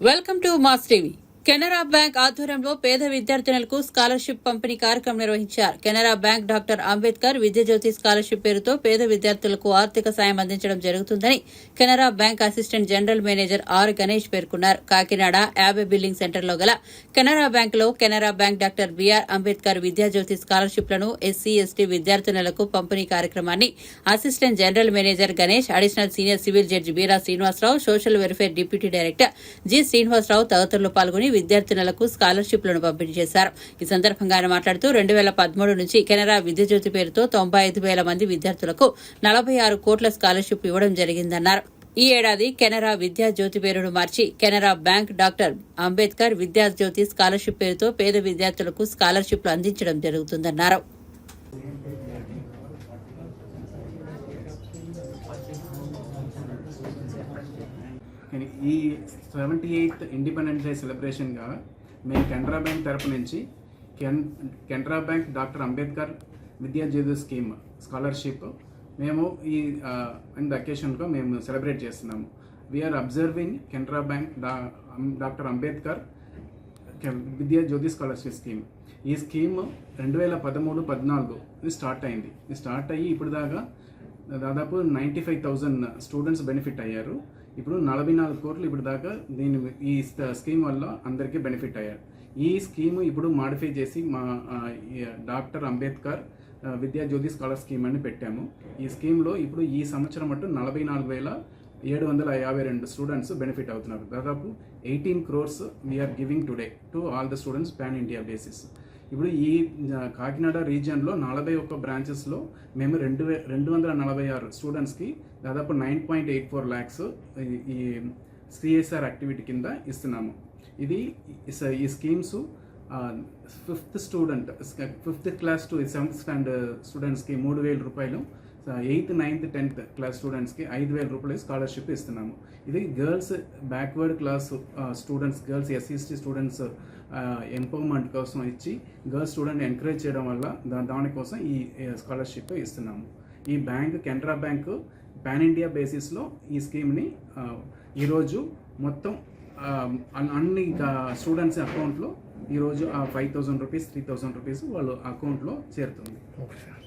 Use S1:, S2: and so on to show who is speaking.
S1: Welcome to mass TV Canara bank ఆధ్వర్యంలో పేద విద్యార్థినులకు స్కాలర్షిప్ పంపిణీ కార్యక్రమం నిర్వహించారు. Canara bank doctor Ambedkar Vidyajyothi scholarship పేరుతో పేద విద్యార్థులకు ఆర్థిక సాయం అందించడం జరుగుతుందని Canara bank assistant general manager R Ganesh పేర్కొన్నారు. కాకినాడ యాభై బిల్డింగ్ సెంటర్లో గల కెనరా బ్యాంకులో Canara bank doctor BR Ambedkar Vidyajyothi స్కాలర్షిప్లను SC ST విద్యార్థినులకు పంపిణీ కార్యక్రమాన్ని assistant general manager Ganesh additional senior civil judge Beera Srinivasarao social welfare deputy director G Srinivasarao తదితరులు పాల్గొని విద్యార్థినులకు స్కాలర్షిప్లను పంపిణీ చేశారు. ఈ సందర్భంగా ఆయన మాట్లాడుతూ రెండు వేల పదమూడు నుంచి కెనరా విద్యాజ్యోతి పేరుతో తొంభై ఐదు వేల మంది విద్యార్థులకు నలభై ఆరు కోట్ల స్కాలర్షిప్ ఇవ్వడం జరిగిందన్నారు. ఈ ఏడాది కెనరా విద్యా జ్యోతి పేరును మార్చి Canara bank doctor Ambedkar Vidyajyothi scholarship పేరుతో పేద విద్యార్థులకు స్కాలర్షిప్లు అందించడం జరుగుతుందన్నారు.
S2: కానీ ఈ సెవెంటీ ఎయిత్ ఇండిపెండెన్స్ డే సెలబ్రేషన్గా మేము కెనరా బ్యాంక్ తరపు నుంచి can Canara bank doctor Ambedkar Vidya Jyothi scheme scholarship మేము ఈ ఇన్ అకేషన్గా మేము సెలబ్రేట్ చేస్తున్నాము. వీఆర్ అబ్జర్వింగ్ కెనరా బ్యాంక్ డా డాక్టర్ అంబేద్కర్ కె- విద్యా జ్యోతి స్కాలర్షిప్ స్కీమ్. ఈ స్కీమ్ రెండు వేల పదమూడు పద్నాలుగు ఇది స్టార్ట్ అయింది. ఇది స్టార్ట్ అయ్యి ఇప్పుడు దాకా దాదాపు ninety five thousand students benefit అయ్యారు. ఇప్పుడు నలభై నాలుగు కోట్లు ఇప్పుడు దాకా దీని ఈ స్కీమ్ వల్ల అందరికీ బెనిఫిట్ అయ్యారు ఈ స్కీమ్ ఇప్పుడు మాడిఫై చేసి మా డాక్టర్ అంబేద్కర్ విద్యా జ్యోతి స్కాలర్ స్కీమ్ అని పెట్టాము. ఈ స్కీమ్లో ఇప్పుడు ఈ సంవత్సరం మటు నలభై నాలుగు వేల ఏడు వందల యాభై రెండు స్టూడెంట్స్ బెనిఫిట్ అవుతున్నారు. దాదాపు eighteen crores we're giving today to all the students pan India basis ఇప్పుడు ఈ కాకినాడ రీజియన్లో నలభై ఒక్క బ్రాంచెస్లో మేము రెండు వే రెండు వందల నలభై ఆరు స్టూడెంట్స్కి దాదాపు nine point eight four lakhs ఈ సిఎస్ఆర్ యాక్టివిటీ కింద ఇస్తున్నాము. ఇది ఈ schemes fifth student fifth class to seventh standard స్టూడెంట్స్కి మూడు వేల రూపాయలు ఎయిత్ నైన్త్ టెన్త్ క్లాస్ స్టూడెంట్స్కి ఐదు వేల రూపాయలు స్కాలర్షిప్ ఇస్తున్నాము. ఇది girls backward class students girls SC ST students empowerment కోసం ఇచ్చి గర్ల్స్ స్టూడెంట్ ఎంకరేజ్ చేయడం వల్ల దా దానికోసం ఈ స్కాలర్షిప్ ఇస్తున్నాము. ఈ bank Canara bank pan India బేసిస్లో ఈ స్కీమ్ని ఈరోజు మొత్తం అన్- అన్ని స్టూడెంట్స్ అకౌంట్లో ఈరోజు ఆ five thousand rupees three thousand rupees వాళ్ళ అకౌంట్లో చేరుతుంది. Okay sir.